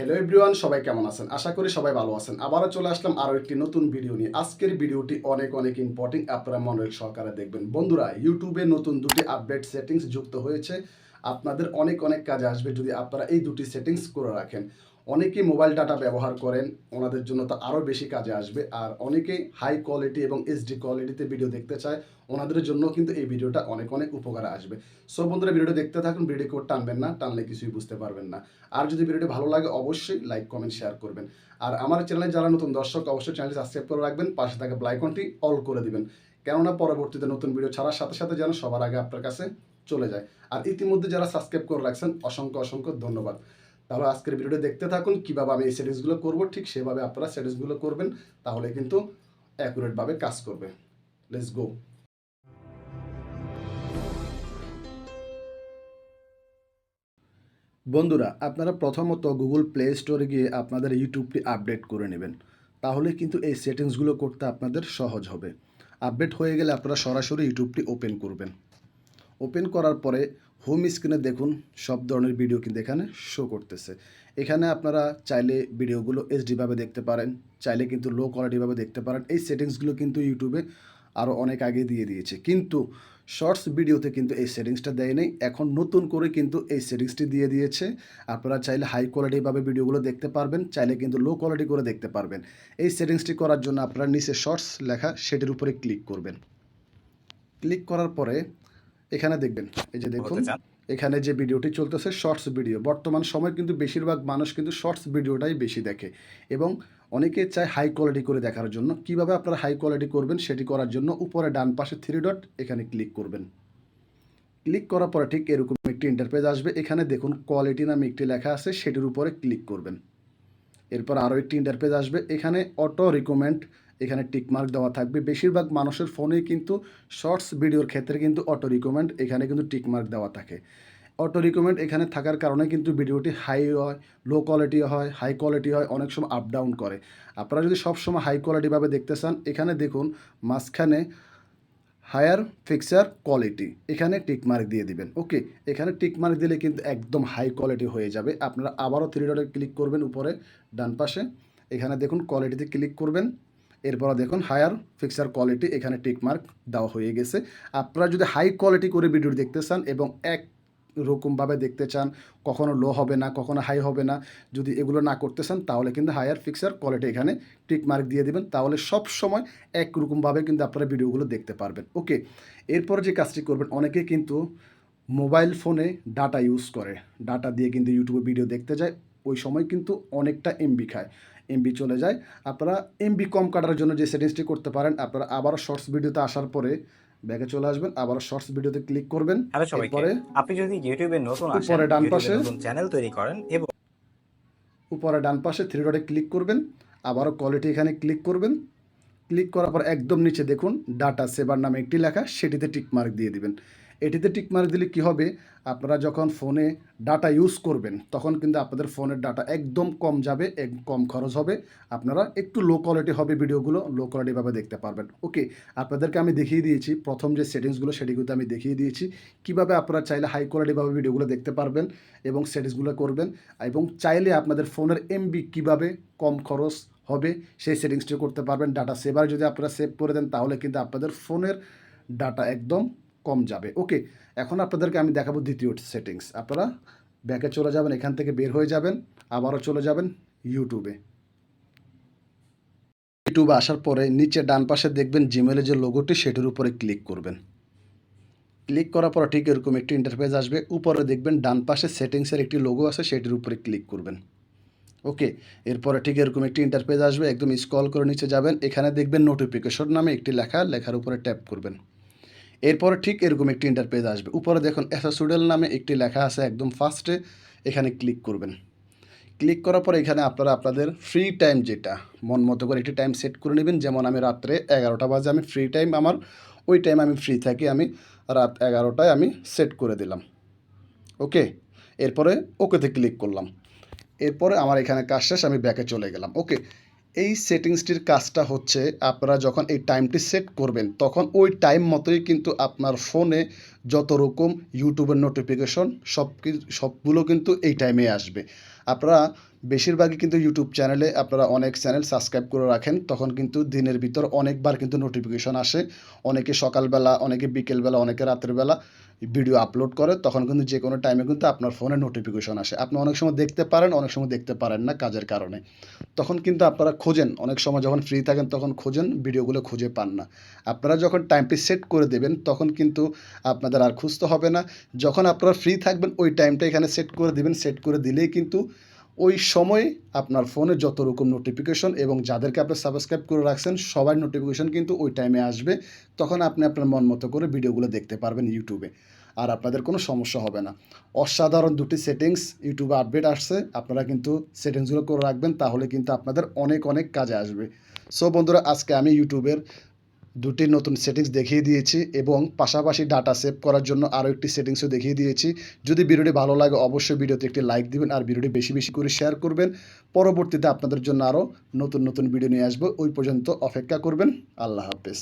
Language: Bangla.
হ্যালো এভরিওয়ান সবাই কেমন আছেন? আশা করি সবাই ভালো আছেন। আবারও চলে আসলাম আরও একটি নতুন ভিডিও নিয়ে। আজকের ভিডিওটি অনেক অনেক ইম্পর্টেন্ট আপনারা মনোযোগ সহকারে দেখবেন। বন্ধুরা ইউটিউবে নতুন দুটি আপডেট সেটিংস যুক্ত হয়েছে। আপনাদের অনেক অনেক কাজে আসবে যদি আপনারা এই দুটি সেটিংস করে রাখেন। অনেকেই মোবাইল ডাটা ব্যবহার করেন, ওনাদের জন্য তো আরও বেশি কাজে আসবে। আর অনেকেই হাই কোয়ালিটি এবং এইচডি কোয়ালিটিতে ভিডিও দেখতে চায়, ওনাদের জন্য কিন্তু এই ভিডিওটা অনেক অনেক উপকারে আসবে। সো বন্ধুরা ভিডিওটা দেখতে থাকুন ভিডিও কোড টানবেন না, টানলে কিছুই বুঝতে পারবেন না। আর যদি ভিডিওটি ভালো লাগে, অবশ্যই লাইক কমেন্ট শেয়ার করবেন। আর আমার চ্যানেলে যারা নতুন দর্শক, অবশ্যই চ্যানেলটি সাবস্ক্রাইব করে রাখবেন, পাশে থাকা ব্লাইকনটি অল করে দিবেন। কেননা, পরবর্তীতে নতুন ভিডিও ছাড়ার সাথে সাথে যেন সবার আগে আপনার কাছে চলে যায়। আর ইতিমধ্যে যারা সাবস্ক্রাইব করে রাখছেন, অসংখ্য অসংখ্য ধন্যবাদ। তাহলে আজকের ভিডিওটি দেখতে থাকুন, কীভাবে আমি এই সেটিংসগুলো করব, ঠিক সেভাবে আপনারা সেটিংসগুলো করবেন, তাহলে কিন্তু অ্যাকুরেটভাবে কাজ করবে। লেটস গো বন্ধুরা, আপনারা প্রথমত গুগল প্লে স্টোরে গিয়ে আপনাদের ইউটিউবটি আপডেট করে নেবেন। তাহলে কিন্তু এই সেটিংসগুলো করতে আপনাদের সহজ হবে। আপডেট হয়ে গেলে আপনারা সরাসরি ইউটিউবটি ওপেন করবেন। ওপেন করার পরে হোম স্ক্রিনে দেখুন, সব ধরনের ভিডিও কিন্তু এখানে শো করতেছে। এখানে আপনারা চাইলে ভিডিওগুলো এইচডিভাবে দেখতে পারেন, চাইলে কিন্তু লো কোয়ালিটিভাবে দেখতে পারেন। এই সেটিংসগুলো কিন্তু ইউটিউবে আরও অনেক আগে দিয়ে দিয়েছে। কিন্তু শর্টস ভিডিওতে কিন্তু এই সেটিংসটা দেয় নেই। এখন নতুন করে কিন্তু এই সেটিংসটি দিয়ে দিয়েছে। আপনারা চাইলে হাই কোয়ালিটিভাবে ভিডিওগুলো দেখতে পারবেন, চাইলে কিন্তু লো কোয়ালিটি করে দেখতে পারবেন। এই সেটিংসটি করার জন্য আপনারা নিচে শর্টস লেখা, সেটির উপরে ক্লিক করবেন। ক্লিক করার পরে এখানে দেখবেন এই যে দেখুন এখানে যে ভিডিওটি চলতেছে শর্টস ভিডিও। বর্তমান সময় কিন্তু বেশিরভাগ মানুষ কিন্তু শর্টস ভিডিওটাই বেশি দেখে এবং অনেকে চায় হাই কোয়ালিটি করে দেখার জন্য। কীভাবে আপনারা হাই কোয়ালিটি করবেন সেটি করার জন্য উপরে ডান পাশে থ্রি ডট এখানে ক্লিক করবেন। ক্লিক করার পরে ঠিক এরকম একটি ইন্টারপেজ আসবে। এখানে দেখুন কোয়ালিটি নামে একটি লেখা আছে সেটির উপরে ক্লিক করবেন। এরপর আরও একটি ইন্টারপেজ আসবে। এখানে অটো রিকমেন্ড এখানে টিকমার্ক দেওয়া থাকবে। বেশিরভাগ মানুষের ফোনে কিন্তু শর্টস ভিডিওর ক্ষেত্রে কিন্তু অটো রিকমেন্ড এখানে কিন্তু টিকমার্ক দেওয়া থাকে। অটো রিকমেন্ড এখানে থাকার কারণে কিন্তু ভিডিওটি হাই হয় লো কোয়ালিটি হয় হাই কোয়ালিটি হয়, অনেক সময় আপ ডাউন করে। আপনারা যদি সবসময় হাই কোয়ালিটিভাবে দেখতে চান, এখানে দেখুন মাঝখানে হায়ার ফিক্সার কোয়ালিটি এখানে টিকমার্ক দিয়ে দিবেন। ওকে এখানে টিকমার্ক দিলে কিন্তু একদম হাই কোয়ালিটি হয়ে যাবে। আপনারা আবারও থ্রি ডটে ক্লিক করবেন উপরে, ডান পাশে। এখানে দেখুন কোয়ালিটিতে ক্লিক করবেন। এরপর দেখুন হায়ার ফিক্সার কোয়ালিটি এখানে টিকমার্ক দেওয়া হয়ে গেছে। আপনারা যদি হাই কোয়ালিটি করে ভিডিও দেখতে চান এবং এক রকমভাবে দেখতে চান, কখনো লো হবে না, কখনো হাই হবে না, যদি এগুলো না করতে চান, তাহলে কিন্তু হায়ার ফিক্সার কোয়ালিটি এখানে টিক মার্ক দিয়ে দেবেন। তাহলে সব সময় একরকমভাবে কিন্তু আপনারা ভিডিওগুলো দেখতে পারবেন। ওকে এরপরে যে কাজটি করবেন, অনেকে কিন্তু মোবাইল ফোনে ডাটা ইউজ করে। ডাটা দিয়ে কিন্তু ইউটিউবে ভিডিও দেখতে যায়। ওই সময় কিন্তু অনেকটা এমবি খায়। এমবি চলে যায়। আপনারা এমবি কম কাটার জন্য যে সেটিংসটি করতে পারেন আপনারা আবারও শর্টস ভিডিওতে আসার পরে ব্যাগে চলে আসবেন আবারও শর্টস ভিডিওতে ক্লিক করবেন। এরপরে আপনি যদি ইউটিউবে নতুন আসেন উপরে ডান পাশে- চ্যানেল তৈরি করেন এবং উপরে ডান পাশে থ্রি ডটে ক্লিক করবেন আবারও কোয়ালিটি এখানে ক্লিক করবেন। ক্লিক করার পর একদম নিচে দেখুন ডাটা সেভার নামে একটি লেখা সেটিতে টিকমার্ক দিয়ে দিবেন। এটিতে টিকমার্ক দিলে কি হবে? আপনারা যখন ফোনে ডাটা ইউজ করবেন, তখন কিন্তু আপনাদের ফোনের ডাটা একদম কম যাবে, এক কম খরচ হবে। আপনারা একটু লো কোয়ালিটি হবে ভিডিওগুলো লো কোয়ালিটিভাবে দেখতে পারবেন। ওকে আপনাদেরকে আমি দেখিয়ে দিয়েছি, প্রথম যে সেটিংসগুলো সেটিগুলো আমি দেখিয়ে দিয়েছি। কীভাবে আপনারা চাইলে হাই কোয়ালিটিভাবে ভিডিওগুলো দেখতে পারবেন এবং সেটিংসগুলো করবেন। এবং চাইলে আপনাদের ফোনের এমবি কীভাবে কম খরচ হবে, সেই সেটিংসটি করতে পারবেন। ডাটা সেভার যদি আপনারা সেভ করে দেন, তাহলে কিন্তু আপনাদের ফোনের ডাটা একদম কম যাবে। ওকে, এখন আপনাদেরকে আমি দেখাবো দ্বিতীয় সেটিংস আপনারা ব্যাকে চলে যাবেন, এখান থেকে বের হয়ে যাবেন, আবারও চলে যাবেন ইউটিউবে ইউটিউবে আসার পরে নিচে ডান পাশে দেখবেন জিমেলের যে লোগোটি সেটির উপরে ক্লিক করবেন। ক্লিক করার পর ঠিক এরকম একটি ইন্টারফেস আসবে। উপরে দেখবেন ডান পাশে সেটিংসের একটি লোগো আছে, সেটির উপরে ক্লিক করবেন। ওকে, এরপরে ঠিক এরকম একটি ইন্টারফেস আসবে, একদম স্ক্রল করে নিচে যাবেন। এখানে দেখবেন নোটিফিকেশন নামে একটি লেখা, লেখার উপরে ট্যাপ করবেন। এরপরে ঠিক এরকম একটি ইন্টারপেজ আসবে। উপরে দেখুন অ্যাসোসুডেল নামে একটি লেখা আছে একদম ফার্স্টে এখানে ক্লিক করবেন। ক্লিক করার পর এখানে আপনারা আপনাদের ফ্রি টাইম যেটা, মন মতো করে একটি টাইম সেট করে নেবেন। যেমন আমি রাত্রে এগারোটা বাজে, আমি ফ্রি টাইম আমার, ওই টাইম আমি ফ্রি থাকি, আমি রাত এগারোটায় আমি সেট করে দিলাম। ওকে এরপরে ওকেতে ক্লিক করলাম। এরপরে আমার এখানে কাজ শেষ, আমি ব্যাকে চলে গেলাম। ওকে এই সেটিংসটির কাজটা হচ্ছে, আপনারা যখন এই টাইমটি সেট করবেন, তখন ওই টাইম মতোই কিন্তু আপনার ফোনে যত রকম ইউটিউবের নোটিফিকেশন সব সবগুলো কিন্তু এই টাইমে আসবে। আপনারা বেশিরভাগই কিন্তু ইউটিউব চ্যানেলে আপনারা অনেক চ্যানেল সাবস্ক্রাইব করে রাখেন, তখন কিন্তু দিনের ভিতর অনেকবার কিন্তু নোটিফিকেশন আসে। অনেকে সকালবেলা, অনেকে বিকেলবেলা, অনেকে রাতের বেলা ভিডিও আপলোড করে, তখন কিন্তু যে কোনো টাইমে কিন্তু আপনার ফোনে নোটিফিকেশন আসে। আপনি অনেক সময় দেখতে পারেন, অনেক সময় দেখতে পারেন না কাজের কারণে। তখন কিন্তু আপনারা খোঁজেন, অনেক সময় যখন ফ্রি থাকেন তখন খোঁজেন ভিডিওগুলো খুঁজে পান না। আপনারা যখন টাইমটি সেট করে দেবেন, তখন কিন্তু আপনাদের আর খুঁজতে হবে না। যখন আপনারা ফ্রি থাকবেন, ওই টাইমটা এখানে সেট করে দিবেন। সেট করে দিলেই কিন্তু ওই সময় আপনার ফোনে যত রকম নোটিফিকেশন এবং যাদেরকে আপনি সাবস্ক্রাইব করে রাখছেন, সবার নোটিফিকেশন কিন্তু ওই টাইমে আসবে। তখন আপনি আপনার মন মতো করে ভিডিওগুলো দেখতে পারবেন ইউটিউবে আর আপনাদের কোনো সমস্যা হবে না। অসাধারণ দুটি সেটিংস ইউটিউবে আপডেট আসছে। আপনারা কিন্তু সেটিংসগুলো করে রাখবেন, তাহলে কিন্তু আপনাদের অনেক অনেক কাজে আসবে। সো বন্ধুরা, আজকে আমি ইউটিউবের দুটি নতুন সেটিংস দেখিয়ে দিয়েছি এবং পাশাপাশি ডাটা সেভ করার জন্য আরও একটি সেটিংসও দেখিয়ে দিয়েছি। যদি ভিডিওটি ভালো লাগে, অবশ্যই ভিডিওতে একটি লাইক দিবেন আর ভিডিওটি বেশি বেশি করে শেয়ার করবেন। পরবর্তীতে আপনাদের জন্য আরও নতুন নতুন ভিডিও নিয়ে আসব। ওই পর্যন্ত অপেক্ষা করবেন। আল্লাহ হাফেজ।